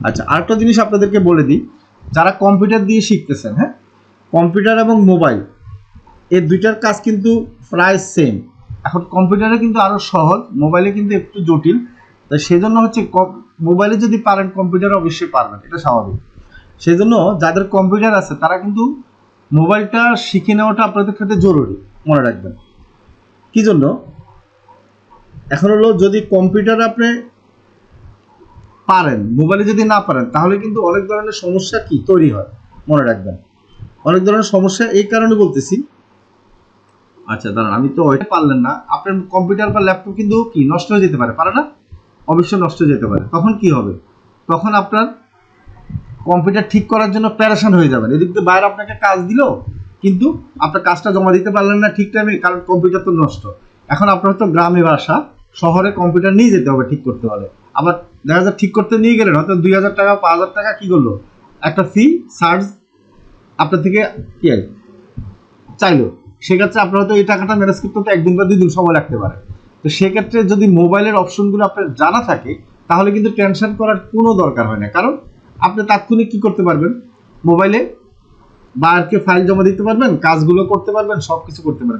আচ্ছা আরেকটা জিনিস আপনাদেরকে বলে দিই, যারা কম্পিউটার দিয়ে শিখতেছেন হ্যাঁ? কম্পিউটার এবং মোবাইল, এই দুইটার কাজ কিন্তু প্রায় সেম এখন কম্পিউটারে কিন্তু আরও সহজ, মোবাইলে কিন্তু একটু জটিল। তো সেজন্য হচ্ছে মোবাইলে যদি পারেন কম্পিউটার, অবশ্যই পারবেন, এটা স্বাভাবিক। সেজন্য যাদের কম্পিউটার আছে, তারা কিন্তু মোবাইলটা শিখে নেওয়াটা আপনাদের ক্ষেত্রে জরুরি, মনে রাখবেন। কি জন্য? এখন হলো যদি কম্পিউটার আপনি পারেন মোবাইলে যদি না পারেন, তাহলে কিন্তু অনেক ধরনের সমস্যা কি তৈরি হয়? মনে রাখবেন। অনেক ধরনের সমস্যা এই কারণে বলতেছি। আচ্ছা দাঁড়ান, আমি তো ওইটা পারলেন না। আপনার কম্পিউটার বা ল্যাপটপ কিন্তু কি, নষ্ট হয়ে যেতে পারে পারে না? অবশ্যই নষ্ট হয়ে যেতে পারে। তখন কি হবে? তখন আপনার কম্পিউটার ঠিক করার জন্য প্যারেশান হয়ে যাবেন। এদিক দিয়ে বাইরে আপনাকে কাজ দিল, কিন্তু আপনার কাজটা জমা দিতে পারলেন না ঠিক টাইমে কারণ কম্পিউটার তো নষ্ট। এখন আপনার তো গ্রামে বাসা। শহরে কম্পিউটার নিয়ে যেতে হবে ঠিক করতে হলে। আবার দেখা যায় ঠিক করতে নিয়ে গেলেন হয়তো দুই হাজার টাকা, পাঁচ হাজার টাকা কী করল? একটা ফি চার্জ আপনার থেকে কি চাইলো। সেক্ষেত্রে আপনার হয়তো এই টাকাটা ম্যানেজ করতে হতে একদিন বা দুই দিন সময় লাগতে পারে। তো সেক্ষেত্রে যদি মোবাইলের অপশনগুলো আপনার জানা থাকে, তাহলে কিন্তু টেনশন করার কোনো দরকার হয় না। কারণ আপনি তাৎক্ষণিক কী করতে পারবেন? মোবাইলে বায়ারকে ফাইল জমা দিতে পারবেন, কাজগুলো করতে পারবেন সব কিছু করতে পারবেন।